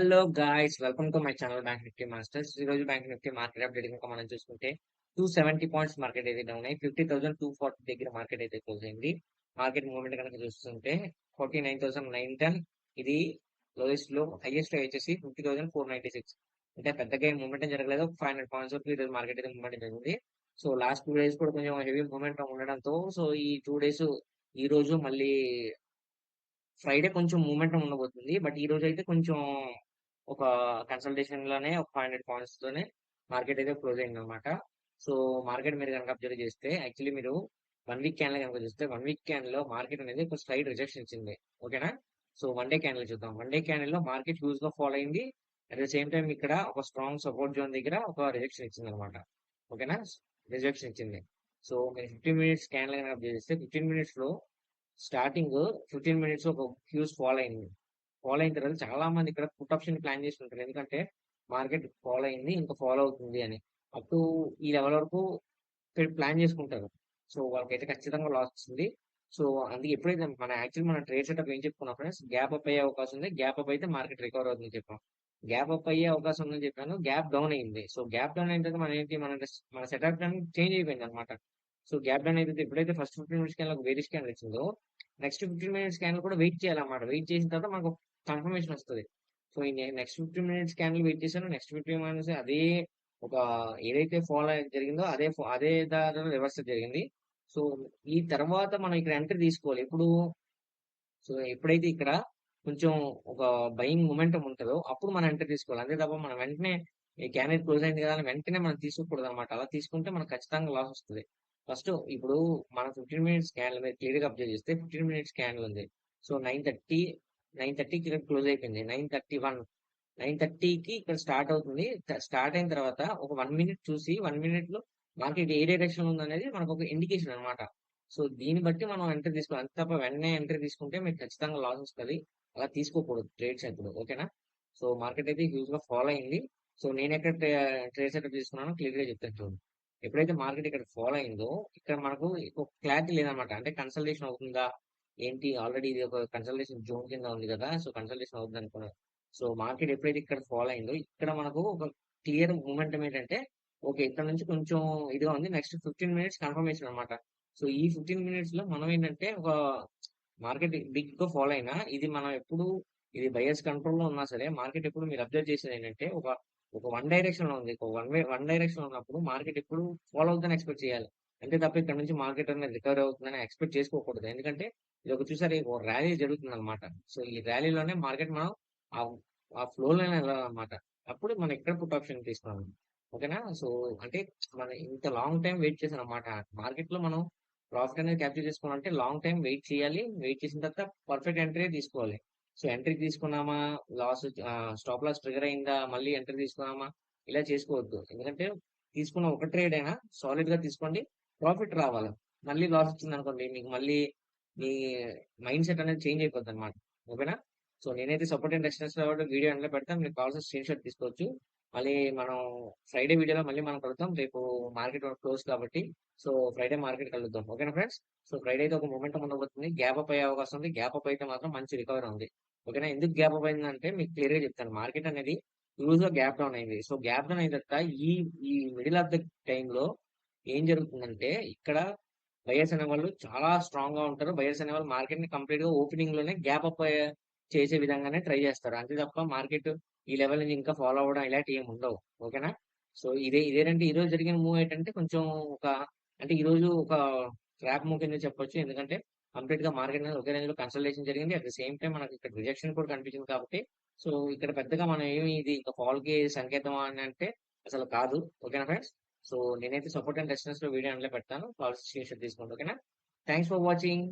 Hello guys welcome to my channel bank Nifty masters. ఈ రోజు bank Nifty market update ఇంకా మనం చూసుకుంటే టూ సెవెంటీ పాయింట్స్ మార్కెట్ అయితే డౌన్ అయ్యి ఫిఫ్టీ థౌసండ్ టూ ఫార్టీ దగ్గర మార్కెట్ అయితే క్లోజ్ అయింది. మార్కెట్ మూవ్మెంట్ కనుక చూస్తుంటే forty nine thousand nine ten ఇది లోయెస్ట్లో హైయెస్ట్ వచ్చేసి fifty thousand four ninety six. అంటే పెద్దగా మూవ్మెంట్ జరగలేదు. ఫైవ్ హండ్రెడ్ పాయింట్స్ వరకు ఈరోజు మార్కెట్ అయితే మూవ్మెంట్ జరిగింది సో లాస్ట్ టూ డేస్ కూడా కొంచెం హెవీ మూవ్మెంట్ ఉండడంతో సో ఈ టూ డేస్ ఈ రోజు మళ్ళీ ఫ్రైడే కొంచెం మూమెంట్ ఉండబోతుంది. బట్ ఈ రోజు అయితే కొంచెం ఒక కన్సల్టేషన్లోనే ఒక ఫైవ్ హండ్రెడ్ పాయింట్స్ తోనే మార్కెట్ అయితే క్లోజ్ అయింది అనమాట సో మార్కెట్ మీరు కనుక అబ్జర్వ్ చేస్తే యాక్చువల్లీ మీరు వన్ వీక్ క్యాన్ కనుక చూస్తే వన్ వీక్ క్యాన్లో మార్కెట్ అనేది ఒక స్లైడ్ రిజెక్షన్ ఇచ్చింది. ఓకేనా సో వన్ డే క్యాన్ చూద్దాం. వన్ డే క్యాన్లో మార్కెట్ హ్యూజ్గా ఫాలో అయింది. అట్ ద సేమ్ టైం ఇక్కడ ఒక స్ట్రాంగ్ సపోర్ట్ జోన్ దగ్గర ఒక రిజెక్షన్ ఇచ్చింది అనమాట ఓకేనా రిజెక్షన్ ఇచ్చింది. సో మీరు ఫిఫ్టీన్ మినిట్స్ క్యాన్ కనుక అబ్జర్వ్ చేస్తే ఫిఫ్టీన్ మినిట్స్లో స్టార్టింగ్ ఫిఫ్టీన్ మినిట్స్ ఒక హ్యూజ్ ఫాలో అయింది. ఫాలో అయిన తర్వాత చాలా మంది ఇక్కడ పుట్ ఆప్షన్ ప్లాన్ చేసుకుంటారు ఎందుకంటే మార్కెట్ ఫాలో అయింది ఇంకా ఫాలో అవుతుంది అని. అప్ ఈ లెవెల్ వరకు ప్లాన్ చేసుకుంటారు. సో వాళ్ళకైతే ఖచ్చితంగా లాస్ వస్తుంది. సో అందుకే ఎప్పుడైతే మన యాక్చువల్ మన ట్రేడ్ సెటప్ ఏం చెప్పుకున్నాం ఫ్రెండ్స్ గ్యాప్ అప్ అయ్యే అవకాశం ఉంది. గ్యాప్ అప్ అయితే మార్కెట్ రికవర్ అవుతుందని చెప్పాం. గ్యాప్ అప్ అయ్యే అవకాశం ఉందని చెప్పాను. గ్యాప్ డౌన్ అయింది. సో గ్యాప్ డౌన్ అయిన తర్వాత మన ఏంటి మన మన సెటప్ చేంజ్ అయిపోయింది అనమాట సో గ్యాప్ డౌన్ అయితే ఎప్పుడైతే ఫస్ట్ ఫిఫ్టీన్ మినిట్స్ స్కాన్ వేరే స్కాన్ వచ్చిందో నెక్స్ట్ ఫిఫ్టీన్ మినిట్స్ స్కాన్ కూడా వెయిట్ చేయాలన్నమాట. వెయిట్ చేసిన తర్వాత మనకు కన్ఫర్మేషన్ వస్తుంది. సో ఈ next fifteen minutes candle wait చేశాను. నెక్స్ట్ ఫిఫ్టీన్ మినిట్స్ అదే ఒక ఏదైతే ఫాలో జరిగిందో అదే అదే దారిలో రివర్స్ జరిగింది. సో ఈ తర్వాత మనం ఇక్కడ ఎంట్రీ తీసుకోవాలి. ఇప్పుడు సో ఎప్పుడైతే ఇక్కడ కొంచెం ఒక బయింగ్ మూమెంటం ఉంటుందో అప్పుడు మనం ఎంట్రీ తీసుకోవాలి. అంతే తప్ప మనం వెంటనే ఈ క్యానెట్ క్లోజ్ అయింది కదా అని వెంటనే మనం తీసుకోకూడదు అనమాట అలా తీసుకుంటే మనకు ఖచ్చితంగా లాస్ వస్తుంది. ఫస్ట్ ఇప్పుడు మనం ఫిఫ్టీన్ మినిట్స్ స్కాన్ క్లియర్గా క్లియర్ అబ్జర్వ్ చేస్తే ఫిఫ్టీన్ మినిట్స్ క్యాండిల్ ఉంది. సో నైన్ థర్టీ నైన్ థర్టీకి ఇక్కడ క్లోజ్ అయిపోయింది. Nine thirty one. నైన్ థర్టీకి ఇక్కడ స్టార్ట్ అవుతుంది. స్టార్ట్ అయిన తర్వాత ఒక వన్ మినిట్ చూసి వన్ మినిట్లో మార్కెట్ ఏ డైరెక్షన్ ఉంది అనేది మనకు ఒక ఇండికేషన్ అనమాట సో దీన్ని బట్టి మనం ఎంట్రీ తీసుకోవాలి అంత తప్ప వెంటనే ఎంట్రీ తీసుకుంటే మీకు ఖచ్చితంగా లాస్ వస్తుంది అలా తీసుకోకూడదు ట్రేడ్స్ ఎప్పుడు ఓకేనా? సో మార్కెట్ అయితే హ్యూజ్గా ఫాలో అయింది. సో నేను ఎక్కడ ట్రేడ్ సెటప్ తీసుకున్నానో క్లియర్గా చెప్తాను చూడండి. ఎప్పుడైతే మార్కెట్ ఇక్కడ ఫాలో అయిందో ఇక్కడ మనకు క్లారిటీ లేదనమాట అంటే కన్సల్టేషన్ అవుతుందా? ఏంటి? ఆల్రెడీ ఇది ఒక కన్సల్టేషన్ జోన్ కింద ఉంది కదా సో కన్సల్టేషన్ అవుతుంది అనుకున్నాను సో మార్కెట్ ఎప్పుడైతే ఇక్కడ ఫాలో అయిందో ఇక్కడ మనకు ఒక క్లియర్ మూమెంటం ఏంటంటే ఓకే ఇక్కడ నుంచి కొంచెం ఇదిగా ఉంది. నెక్స్ట్ ఫిఫ్టీన్ మినిట్స్ కన్ఫర్మేషన్ అనమాట సో ఈ ఫిఫ్టీన్ మినిట్స్లో మనం ఏంటంటే ఒక మార్కెట్ బిగ్గా ఫాలో అయినా ఇది మనం ఎప్పుడు ఇది బయర్స్ కంట్రోల్లో ఉన్నా సరే మార్కెట్ ఎప్పుడు మీరు అబ్జర్వ్ చేసేది ఏంటంటే ఒక ఒక వన్ డైరెక్షన్లో ఉంది. వన్ వే వన్ డైరెక్షన్ ఉన్నప్పుడు మార్కెట్ ఎప్పుడు ఫాలో అవుతుందని ఎక్స్పెక్ట్ చేయాలి. అంతే తప్ప ఇక్కడ నుంచి మార్కెట్ అనేది రికవర్ అవుతుందని ఎక్స్పెక్ట్ చేసుకోకూడదు. ఎందుకంటే ఇది ఒక చూసారు ఒక ర్యాలీ జరుగుతుంది అనమాట సో ఈ ర్యాలీలోనే మార్కెట్ మనం ఆ ఫ్లోలోనే వెళ్ళాలన్నమాట. అప్పుడు మనం ఎక్కడ పుట్ ఆప్షన్ తీసుకున్నాం ఓకేనా? సో అంటే మనం ఇంత లాంగ్ టైం వెయిట్ చేసాం అనమాట మార్కెట్లో మనం ప్రాఫిట్ అనేది క్యాప్చర్ చేసుకోవాలంటే లాంగ్ టైం వెయిట్ చేయాలి. వెయిట్ చేసిన తర్వాత పర్ఫెక్ట్ ఎంట్రీ తీసుకోవాలి. సో ఎంట్రీ తీసుకున్నామా? లాస్ స్టాప్ లాస్ ట్రిగర్ అయిందా? మళ్ళీ ఎంట్రీ తీసుకున్నామా? ఇలా చేసుకోవద్దు. ఎందుకంటే తీసుకున్న ఒక ట్రేడ్ అయినా సాలిడ్గా తీసుకోండి. ప్రాఫిట్ రావాలి. మళ్ళీ లాస్ వచ్చింది అనుకోండి మీకు మళ్ళీ మీ మైండ్ సెట్ అనేది చేంజ్ అయిపోద్ది అనమాట ఓకేనా? సో నేనైతే సపోర్ట్ అండ్ రెస్టెన్స్ కాబట్టి వీడియో అందులో పెడతాను మీకు కావాల్సిన స్క్రీన్ షాట్ తీసుకోవచ్చు. మళ్ళీ మనం ఫ్రైడే వీడియోలో మళ్ళీ మనం కలుద్దాం. రేపు మార్కెట్ క్లోజ్ కాబట్టి. సో ఫ్రైడే మార్కెట్ కలుద్దాం. ఓకేనా ఫ్రెండ్స్? సో ఫ్రైడే అయితే ఒక మూమెంట్ ఉండబోతుంది. గ్యాప్ అప్ అయ్యే అవకాశం ఉంది. గ్యాప్ అప్ అయితే మాత్రం మంచి రికవరీ ఉంది. ఓకేనా? ఎందుకు గ్యాప్ అప్ అయిందంటే మీకు క్లియర్గా చెప్తాను. మార్కెట్ అనేది యూజ్గా గ్యాప్ డౌన్ అయింది. సో గ్యాప్ డౌన్ అయిన తర్వాత ఈ ఈ మిడిల్ ఆఫ్ ద టైంలో ఏం జరుగుతుందంటే ఇక్కడ బయర్స్ అనే వాళ్ళు చాలా స్ట్రాంగ్గా ఉంటారు. బయర్స్ అనే వాళ్ళు మార్కెట్ని కంప్లీట్గా ఓపెనింగ్లోనే గ్యాప్ అప్ చేసే విధంగానే ట్రై చేస్తారు. అంతే తప్ప మార్కెట్ ఈ లెవెల్ నుంచి ఇంకా ఫాలో అవ్వడం ఇలాంటి ఏమి ఉండవు. ఓకేనా సో ఇదే ఇదేనంటే ఈ రోజు జరిగిన మూవ్ ఏంటంటే కొంచెం ఒక అంటే ఈ రోజు ఒక ట్రాప్ మూవ్ కింద చెప్పొచ్చు. ఎందుకంటే కంప్లీట్గా మార్కెట్ అనేది ఒకే రేంజ్లో కన్సల్టేషన్ జరిగింది. అట్ ద సేమ్ టైం మనకి ఇక్కడ రిజెక్షన్ కూడా కనిపించింది కాబట్టి సో ఇక్కడ పెద్దగా మనం ఏమి ఇది ఇంకా ఫాల్కి సంకేతం అని అంటే అసలు కాదు. ఓకేనా ఫ్రెండ్స్ సో నేనైతే సపోర్ట్ అండ్ రెస్టెన్స్లో వీడియో అందులో పెడతాను. కాల్ స్క్రీన్ షాట్ తీసుకోండి ఓకేనా థ్యాంక్స్ ఫర్ వాచింగ్